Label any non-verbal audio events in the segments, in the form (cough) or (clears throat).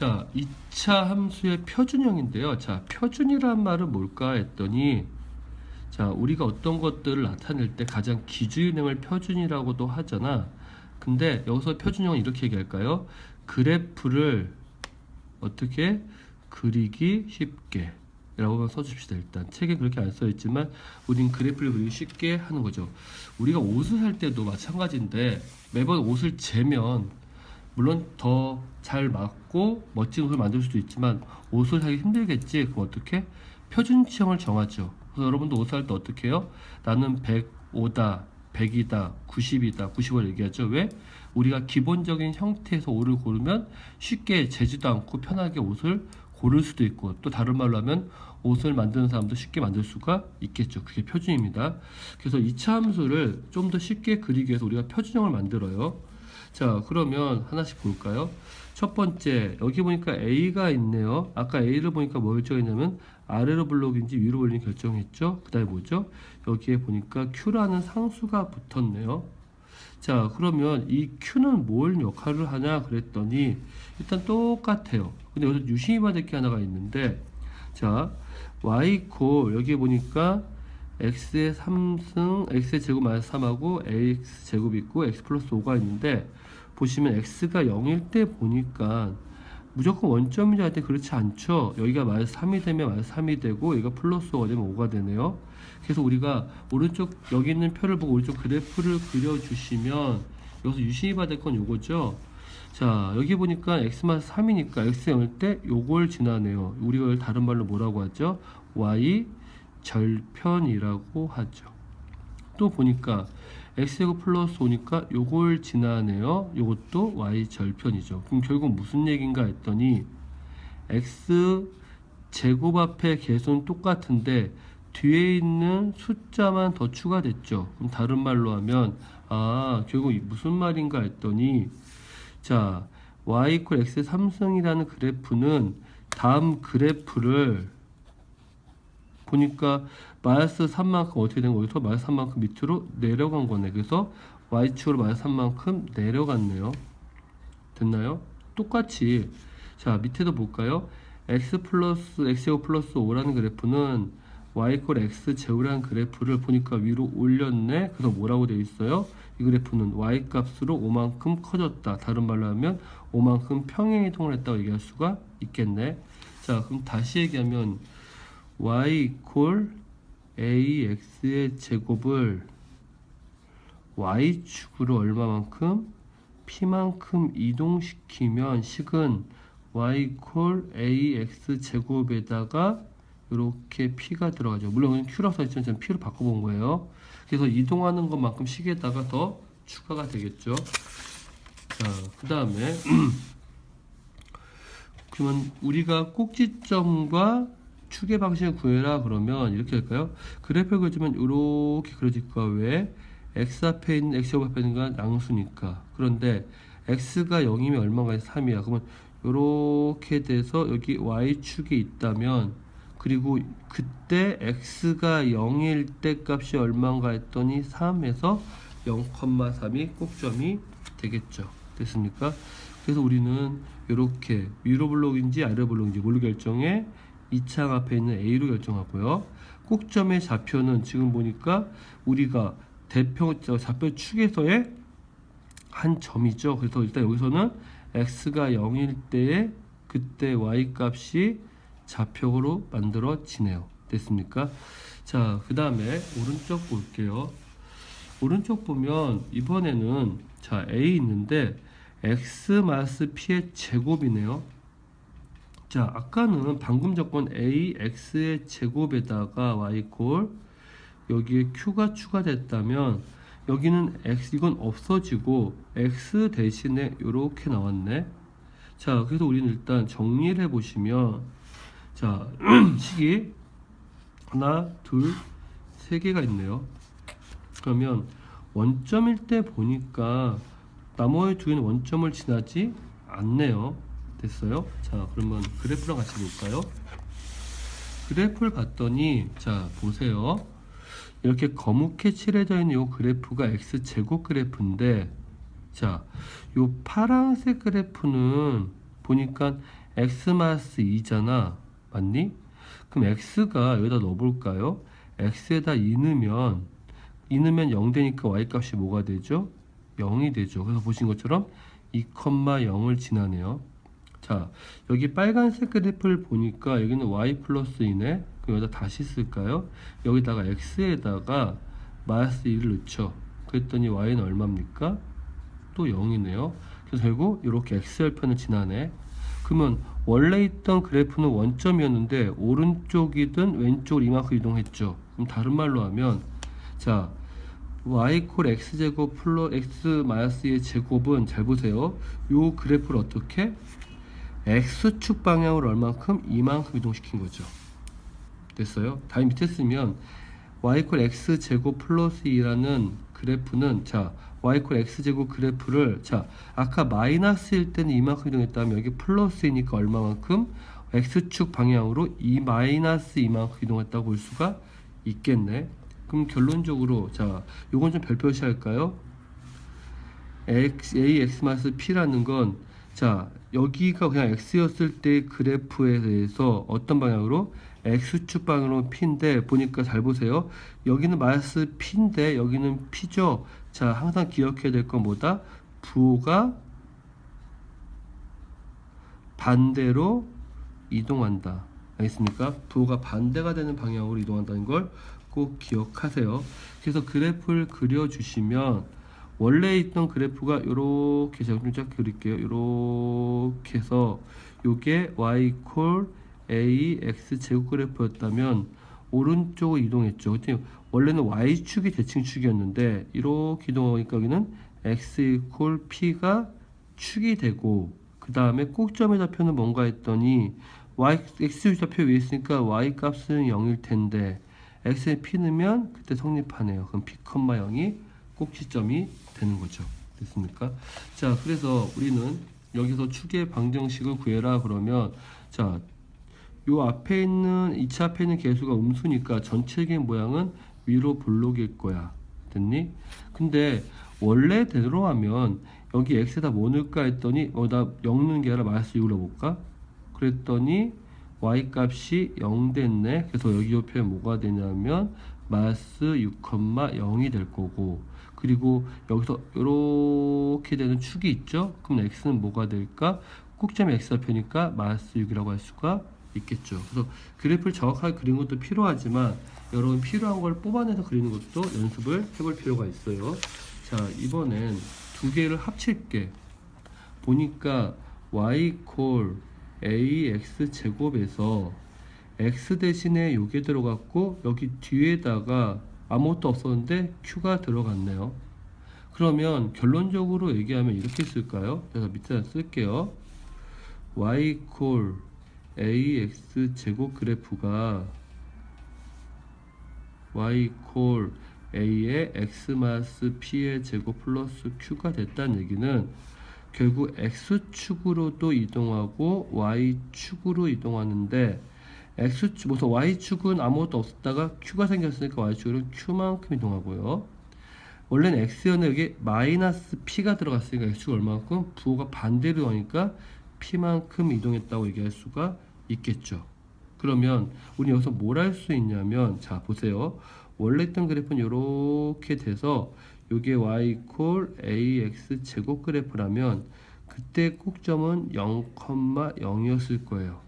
자, 2차 함수의 표준형인데요. 자, 표준이란 말은 뭘까 했더니 자, 우리가 어떤 것들을 나타낼 때 가장 기준형을 표준이라고도 하잖아. 근데 여기서 표준형은 이렇게 얘기할까요? 그래프를 어떻게 그리기 쉽게 라고 써줍시다 일단 책에 그렇게 안 써있지만 우린 그래프를 그리기 쉽게 하는 거죠 우리가 옷을 살 때도 마찬가지인데 매번 옷을 재면 물론 더 잘 맞고 멋진 옷을 만들 수도 있지만 옷을 사기 힘들겠지 그럼 어떻게 표준치형을 정하죠 그래서 여러분도 옷 살 때 어떻게 해요 나는 105다 100이다 90이다 90을 얘기하죠 왜 우리가 기본적인 형태에서 옷을 고르면 쉽게 재지도 않고 편하게 옷을 고를 수도 있고 또 다른 말로 하면 옷을 만드는 사람도 쉽게 만들 수가 있겠죠. 그게 표준입니다. 그래서 2차 함수를 좀 더 쉽게 그리기 위해서 우리가 표준형을 만들어요. 자, 그러면 하나씩 볼까요? 첫 번째, 여기 보니까 A가 있네요. 아까 A를 보니까 뭐 결정했냐면 아래로 블록인지 위로 블록인지 결정했죠. 그 다음에 뭐죠? 여기에 보니까 Q라는 상수가 붙었네요. 자, 그러면 이 Q는 뭘 역할을 하냐 그랬더니 일단 똑같아요. 근데 여기서 유심히 받을 게 하나가 있는데 자, y 콜 여기 보니까 x의 3승 x의 제곱 마이너스 3하고 ax 제곱 있고 x 플러스 5가 있는데 보시면 x가 0일 때 보니까 무조건 원점이자 할때 그렇지 않죠? 여기가 마이너스 3이 되면 마이너스 3이 되고 여기가 플러스 5가 되면 5가 되네요. 그래서 우리가 오른쪽 여기 있는 표를 보고 오른쪽 그래프를 그려주시면 여기서 유심히 받을 건 요거죠. 자 여기 보니까 x만 3이니까 x 0일 때 요걸 지나네요. 우리가 다른 말로 뭐라고 하죠? Y 절편이라고 하죠. 또 보니까 x제곱 플러스 5니까 요걸 지나네요. 요것도 y 절편이죠. 그럼 결국 무슨 얘기인가 했더니 x 제곱 앞에 개수는 똑같은데 뒤에 있는 숫자만 더 추가됐죠. 그럼 다른 말로 하면 아 결국 무슨 말인가 했더니 자, y 이퀄 x 3승이라는 그래프는 다음 그래프를 보니까 마이너스 3만큼 어떻게 된 거여서 마이너스 3만큼 밑으로 내려간 거네. 그래서 y축으로 마이너스 3만큼 내려갔네요. 됐나요? 똑같이 자 밑에도 볼까요? x 플러스 x제곱 플러스 5라는 그래프는 y 이퀄 x 제곱이라는 그래프를 보니까 위로 올렸네. 그래서 뭐라고 되어 있어요? 이 그래프는 y 값으로 5만큼 커졌다. 다른 말로 하면 5만큼 평행 이동을 했다고 얘기할 수가 있겠네. 자, 그럼 다시 얘기하면 y 이퀄 ax의 제곱을 y축으로 얼마만큼 p만큼 이동시키면 식은 y 이퀄 ax 제곱에다가 이렇게 p가 들어가죠. 물론 q라고 써있지만 저는 p로 바꿔본 거예요. 그래서 이동하는 것만큼 식에다가 더 추가가 되겠죠. 자, 그 다음에 (clears throat) 그러면 우리가 꼭지점과 추계 방식을 구해라 그러면 이렇게 할까요? 그래프를 그려주면 이렇게 그려질 거야. 왜? x 앞에 있는 x 옆에 있는 건 양수니까. 그런데 x가 0이면 얼마가 3이야. 그러면 이렇게 돼서 여기 y축이 있다면 그리고 그때 x가 0일 때 값이 얼마인가 했더니 3에서 0,3이 꼭점이 되겠죠. 됐습니까? 그래서 우리는 이렇게 위로 블록인지 아래 블록인지 뭘로 결정해? 2창 앞에 있는 A로 결정하고요. 꼭점의 좌표는 지금 보니까 우리가 대표 좌표 축에서의 한 점이죠. 그래서 일단 여기서는 x가 0일 때에 그때 y 값이 좌표로 만들어지네요. 됐습니까? 자, 그 다음에 오른쪽 볼게요. 오른쪽 보면 이번에는 자 a 있는데 x 마스 p의 제곱이네요. 자, 아까는 방금 조건 a x의 제곱에다가 y 콜 여기에 q가 추가됐다면 여기는 x 이건 없어지고 x 대신에 이렇게 나왔네. 자, 그래서 우리는 일단 정리를 해 보시면 자, (clears throat) 식이 하나, 둘, 세 개가 있네요. 그러면 원점일 때 보니까 나머지 두 개는 원점을 지나지 않네요. 됐어요? 자, 그러면 그래프랑 같이 볼까요? 그래프를 봤더니 자, 보세요. 이렇게 거뭇게 칠해져 있는 이 그래프가 x제곱 그래프인데 자, 이 파란색 그래프는 보니까 x 마이너스 2잖아. 맞니? 그럼 x가 여기다 넣어볼까요? x에다 2 넣으면 2 넣으면 0 되니까 y 값이 뭐가 되죠? 0이 되죠. 그래서 보신 것처럼 2,0을 지나네요. 자, 여기 빨간색 그래프를 보니까 여기는 y 플러스 2네. 그럼 여기다 다시 쓸까요? 여기다가 x에다가 마이너스 2를 넣죠. 그랬더니 y는 얼마입니까? 또 0이네요. 그래서 결국 이렇게 x열편을 지나네. 그러면 원래 있던 그래프는 원점이었는데 오른쪽이든 왼쪽으로 이만큼 이동했죠. 그럼 다른 말로 하면 자 y 콜 x 제곱 플러 x 마이너스 의 제곱은 잘 보세요. 요 그래프를 어떻게 x축 방향으로 얼만큼 이만큼 이동시킨 거죠. 됐어요? 다음 밑에 쓰면 y 콜 x 제곱 플러스 2라는 그래프는 자 y 콜 x 제곱 그래프를 자 아까 마이너스일 때는 이만큼 이동했다면 여기 플러스이니까 얼마만큼 x축 방향으로 이 마이너스 이만큼 이동했다고 볼 수가 있겠네. 그럼 결론적으로 자 요건 좀 별표시 할까요? x a x 마이너스 p라는 건 자 여기가 그냥 x였을 때 그래프에 대해서 어떤 방향으로? X축 방향으로 p인데 보니까 잘 보세요. 여기는 마이너스 p인데 여기는 p죠? 자 항상 기억해야 될 건 뭐다? 부호가 반대로 이동한다. 알겠습니까? 부호가 반대가 되는 방향으로 이동한다는 걸 꼭 기억하세요. 그래서 그래프를 그려주시면 원래 있던 그래프가 이렇게 제가 좀 쫙 그릴게요. 이렇게 해서 요게 y 콜 a x 제곱 그래프였다면 오른쪽으로 이동했죠. 원래는 y축이 대칭축이었는데 이렇게 이동하니까 여기는 x 콜 p가 축이 되고 그 다음에 꼭점의 좌표는 뭔가 했더니 y x 좌표 위에 있으니까 y 값은 0일 텐데 x에 p 넣으면 그때 성립하네요. 그럼 p, 0이 꼭지점이 되는 거죠. 됐습니까? 자, 그래서 우리는 여기서 축의 방정식을 구해라 그러면 자, 요 앞에 있는 2차 앞에 있는 개수가 음수니까 전체적인 모양은 위로 볼록일 거야. 됐니? 근데 원래대로 하면 여기 x에다 뭐 넣을까 했더니 어 나 0 넣는 게 아니라 마이너스 6을 넣어볼까? 그랬더니 y 값이 0 됐네. 그래서 여기 옆에 뭐가 되냐면 마이너스 6,0이 될 거고 그리고 여기서 이렇게 되는 축이 있죠? 그럼 x는 뭐가 될까? 꼭점이 x좌표니까 마이너스 6이라고 할 수가 있겠죠. 그래서 그래프를 정확하게 그리는 것도 필요하지만 여러분 필요한 걸 뽑아내서 그리는 것도 연습을 해볼 필요가 있어요. 자 이번엔 두 개를 합칠게. 보니까 y 콜 ax 제곱에서 x 대신에 요게 들어갔고 여기 뒤에다가 아무것도 없었는데 q가 들어갔네요. 그러면 결론적으로 얘기하면 이렇게 쓸까요? 그래서 밑에다 쓸게요. y 콜 ax 제곱 그래프가 y 콜 a의 x 마스 p의 제곱 플러스 q가 됐다는 얘기는 결국 x축으로도 이동하고 y축으로 이동하는데 x축, 우선 y축은 아무것도 없었다가 q가 생겼으니까 y축은 q만큼 이동하고요. 원래는 x였는데 마이너스 p가 들어갔으니까 x축 얼마만큼? 부호가 반대로 하니까 p만큼 이동했다고 얘기할 수가 있겠죠. 그러면 우리 여기서 뭘 할 수 있냐면 자 보세요. 원래 있던 그래프는 이렇게 돼서 이게 y 콜 ax 제곱 그래프라면 그때 꼭점은 0,0이었을 거예요.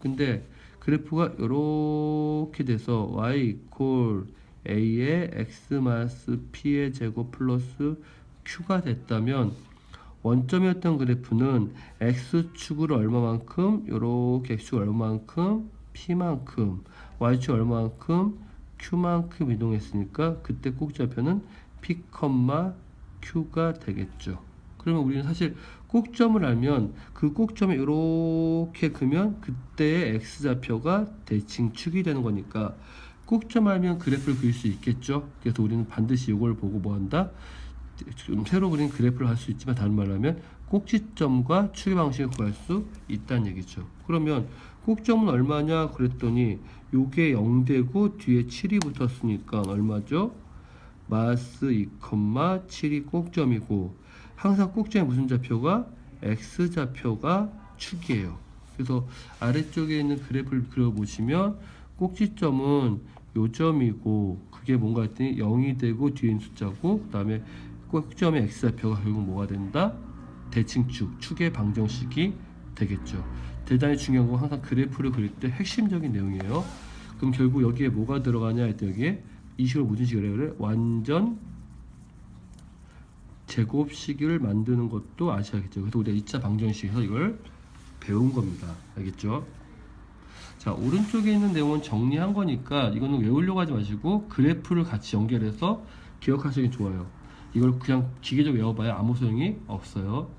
근데 그래프가 이렇게 돼서 y 콜 a의 x 마이너스 p의 제곱 플러스 q가 됐다면 원점이었던 그래프는 x축으로 얼마만큼? 이렇게 x축 얼마만큼? p만큼 y축 얼마만큼? q만큼 이동했으니까 그때 꼭지좌표는 p, q가 되겠죠. 그러면 우리는 사실 꼭점을 알면 그 꼭점에 이렇게 그면 그때의 x좌표가 대칭 축이 되는 거니까 꼭점 알면 그래프를 그릴 수 있겠죠. 그래서 우리는 반드시 이걸 보고 뭐 한다? 좀 새로 그린 그래프를 할 수 있지만 다른 말로 하면 꼭지점과 추계 방식을 구할 수 있다는 얘기죠. 그러면 꼭점은 얼마냐 그랬더니 요게 0되고 뒤에 7이 붙었으니까 얼마죠? 마스 2,7이 꼭점이고 항상 꼭지에 무슨 좌표가 x좌표가 축이에요. 그래서 아래쪽에 있는 그래프를 그려보시면 꼭지점은 요점이고 그게 뭔가 했더니 0이 되고 뒤에 있는 숫자고 그 다음에 꼭지점의 x좌표가 결국 뭐가 된다? 대칭축, 축의 방정식이 되겠죠. 대단히 중요한 건 항상 그래프를 그릴 때 핵심적인 내용이에요. 그럼 결국 여기에 뭐가 들어가냐 했더니 여기에 이 식으로 무슨 식이래요? 그래? 완전 제곱식을 만드는 것도 아셔야겠죠. 그래서 우리가 2차 방정식에서 이걸 배운 겁니다. 알겠죠? 자, 오른쪽에 있는 내용은 정리한 거니까 이거는 외우려고 하지 마시고 그래프를 같이 연결해서 기억하시는 게 좋아요. 이걸 그냥 기계적으로 외워봐야 아무 소용이 없어요.